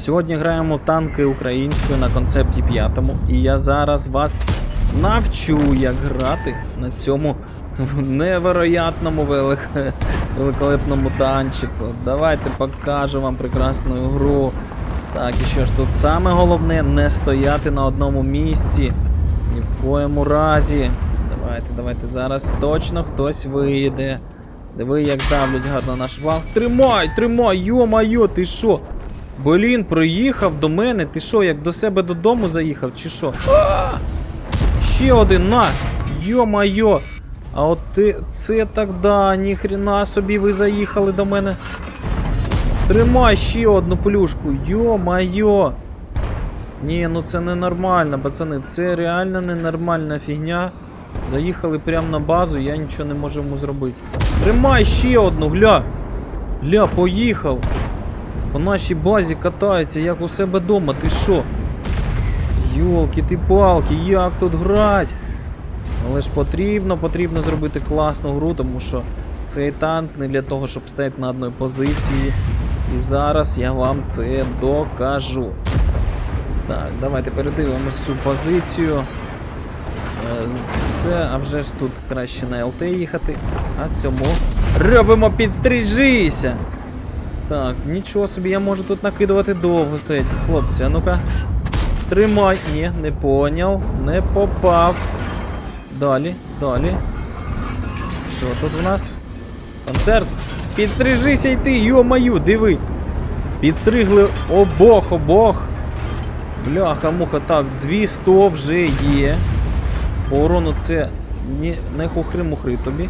Сьогодні граємо танки українською на концепті п'ятому, і я зараз вас навчу, як грати на цьому невероятному велик... великолепному танчику. Давайте покажу вам прекрасну гру. Так, і що ж тут саме головне не стояти на одному місці. Ні в коєму разі. Давайте, давайте зараз точно хтось вийде. Диви, як давлять гарно наш вал. Тримай, тримай, йо-майо, ти що? Блін, приїхав до мене. Ти що, як до себе додому заїхав, чи що? Ще один, на! Йо-майо! А от ти це так да, ніхрена собі ви заїхали до мене. Тримай ще одну плюшку, йо-майо! Ні, ну це ненормально, пацани, це реально ненормальна фігня. Заїхали прямо на базу, я нічого не можу йому зробити. Тримай ще одну, гля! Гля, поїхав! По нашій базі катається, як у себе вдома, ти що? Йолки ти палки, як тут грать? Але ж потрібно, потрібно зробити класну гру, тому що цей танк не для того, щоб стояти на одній позиції. І зараз я вам це докажу. Так, давайте передивимось цю позицію. Е, Це, а вже ж тут краще на ЛТ їхати. А цьому робимо підстрижися! Так, нічого собі, я можу тут накидувати довго стоять. Хлопці, а ну-ка. Тримай. Ні, не поняв, не попав. Далі, далі. Що тут у нас? Концерт. Підстрижися й ти, йо-маю, диви. Підстригли обох, обох. Бляха, муха, так, 200 вже є. По урону це не хухри-мухри тобі.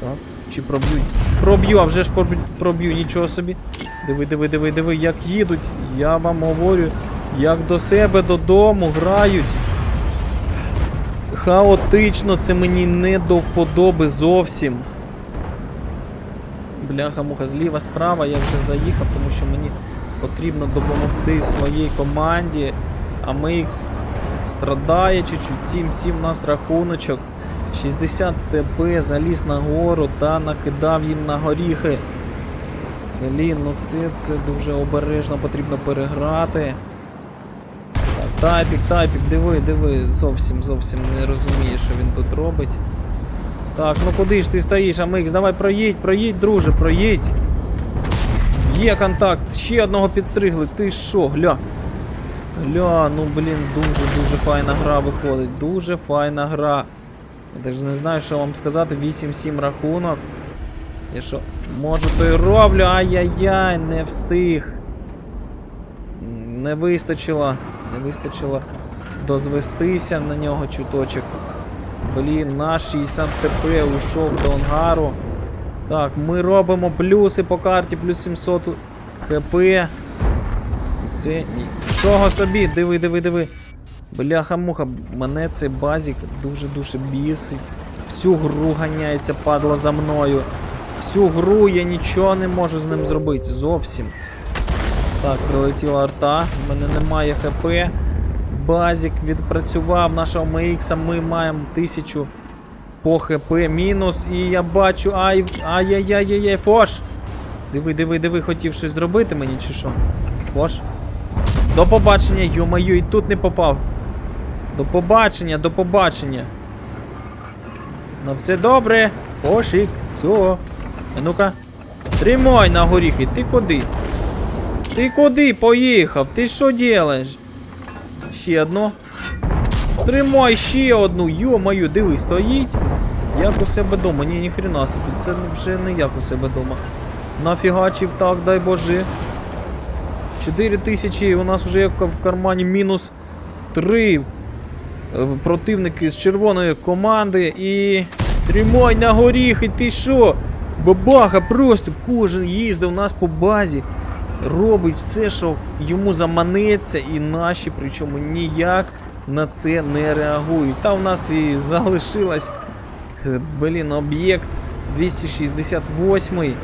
Так, чи проб'ють? Проб'ю, а вже ж проб'ю, нічого собі. Диви, диви, диви, диви, як їдуть. Я вам говорю, як до себе додому грають. Хаотично, це мені не до вподоби зовсім. Бляха муха, зліва справа я вже заїхав, тому що мені потрібно допомогти своїй команді. А MX страдає чуть-чуть, 7-7 у нас рахуночок. 60 ТП заліз на гору та накидав їм на горіхи. Блін, ну це, це дуже обережно потрібно переграти. Так, тайпік, тайпік, диви, диви, зовсім зовсім не розуміє, що він тут робить. Так, ну куди ж ти стоїш, Амикс? Давай проїдь, проїдь, друже, проїдь. Є контакт, ще одного підстригли. Ти що, гля? Гля, ну блін, дуже-дуже файна гра виходить. Дуже файна гра. Я навіть не знаю, що вам сказати. 8-7 рахунок. Я що, можу, то й роблю. Ай-яй-яй, не встиг. Не вистачило. Не вистачило дозвестися на нього чуточок. Блін, наш 60 ТП ушов до ангару. Так, ми робимо плюси по карті, плюс 700 ХП. І це нічого собі, диви, диви, диви. Бляха-муха, мене цей базік дуже-дуже бісить. Всю гру ганяється, падла за мною. Всю гру я нічого не можу з ним зробити. Зовсім. Так, прилетіла арта, в мене немає ХП. Базік відпрацював нашого МХ, ми маємо 1000 по ХП мінус. І я бачу. Ай, ай-яй-яй-яй, Фош! Диви, диви, диви, хотів щось зробити мені чи що? Фош? До побачення, йо-маю, і тут не попав. До побачення, до побачення. На все добре. Фошик, все. Ну-ка. Тримай на горіхи, ти куди? Ти куди поїхав? Ти що делаєш? Ще одну. Тримай ще одну, йо-маю, диви, стоїть. Як у себе дома. Ні, ніхрена собі, це вже не як у себе дома. Нафігачив так, дай боже. 4 тисячі, у нас вже в кармані мінус 3 противники з червоної команди і. Тримай на горіхи, ти що? Бабаха просто кожен їздив у нас по базі. Робить все, що йому заманеться, і наші, причому ніяк на це не реагують. Та в нас і залишилась, е, блін, об'єкт 268.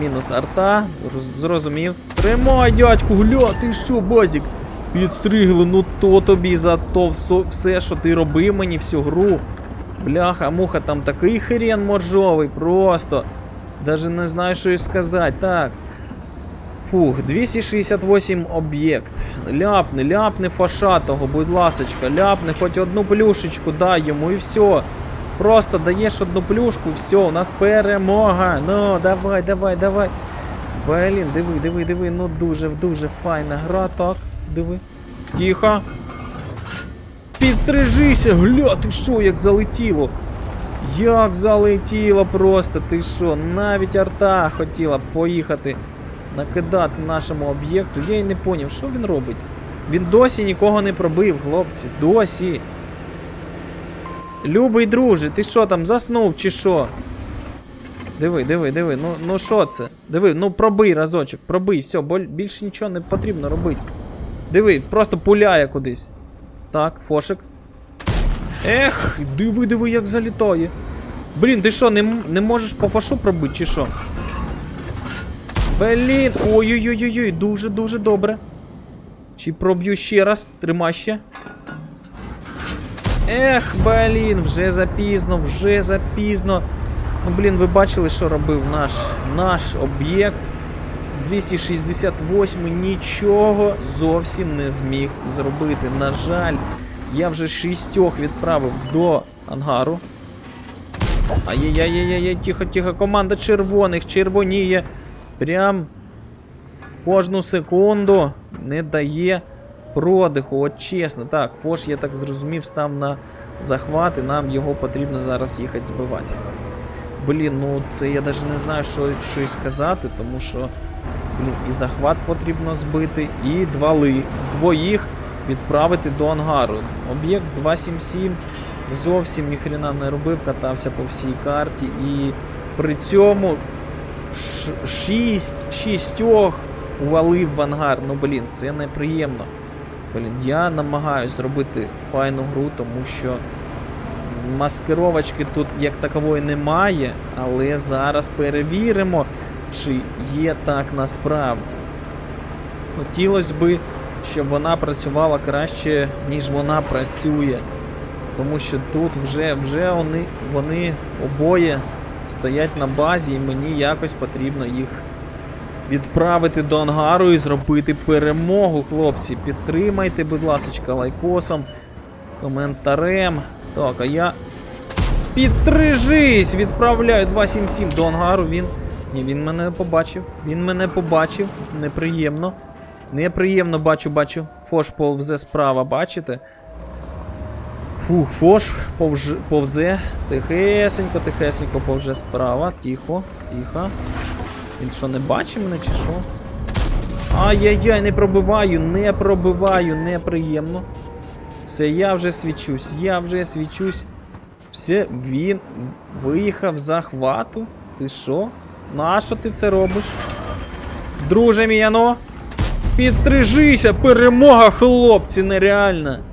Мінус арта, зрозумів. Тримай, дядьку, гля, ти що, базік? Підстригли, ну то тобі за то все, що ти робив мені всю гру. Бляха, муха, там такий хрен моржовий, просто. Даже не знаю, що й сказати. Так. Фух, 268 об'єкт. Ляпни, ляпни фашатого, будь ласочка, ляпни хоч одну плюшечку дай йому і все. Просто даєш одну плюшку, все, у нас перемога. Ну, давай, давай, давай. Блін, диви, диви, диви, ну дуже, дуже файна гра, так, диви. Тихо. Підстрижися, гля, ти що, як залетіло? Як залетіло просто, ти що? Навіть арта хотіла поїхати накидати нашому об'єкту. Я й не поняв, що він робить. Він досі нікого не пробив, хлопці. Досі. Любий друже, ти що там, заснув чи що? Диви, диви, диви, ну ну це? Диви, ну пробий разочок, пробий, все, більше нічого не потрібно робити. Диви, просто пуляє кудись. Так, фошик. Ех, диви, диви, як залітає. Блін, ти що, не, не можеш по фашу пробити, чи що? Блін, ой-ой-ой-ой, дуже-дуже добре. Чи проб'ю ще раз, тримай ще. Ех, блін, вже запізно, вже запізно. Ну, блін, ви бачили, що робив наш, наш об'єкт. 268 нічого зовсім не зміг зробити. На жаль, я вже шістьох відправив до ангару. Ай-яй-яй-яй-яй, тихо, тихо, команда червоних червоніє. Прям кожну секунду не дає продиху. От чесно, так, Фош, я так зрозумів, став на захват, і нам його потрібно зараз їхати збивати. Блін, ну це я навіть не знаю, що, що й сказати, тому що блін, і захват потрібно збити, і двали. Двоїх відправити до ангару. Об'єкт 277 зовсім ніхрена не робив, катався по всій карті. І при цьому шість, шістьох увалив в ангар. Ну блін, це неприємно. Блін, я намагаюсь зробити файну гру, тому що маскировочки тут як такової немає, але зараз перевіримо, чи є так насправді. Хотілося би, щоб вона працювала краще, ніж вона працює. Тому що тут вже, вже вони, вони обоє стоять на базі, і мені якось потрібно їх відправити до ангару і зробити перемогу, хлопці. Підтримайте, будь ласка, лайкосом, коментарем. Так, а я. Підстрижись! Відправляю 277 до ангару. Він. Ні, він мене побачив. Він мене побачив. Неприємно. Неприємно бачу, бачу. Фош повзе справа, бачите? Фух, Фош повж... повзе. Тихесенько, тихесенько повже справа. Тихо, тихо. Він що, не бачить мене чи що? Ай-яй-яй, не пробиваю, не пробиваю, неприємно. Все, я вже свічусь, я вже свічусь. Все, він виїхав захвату. Ти що? Нащо ти це робиш? Друже мій, ано? Підстрижися, перемога, хлопці, нереальна.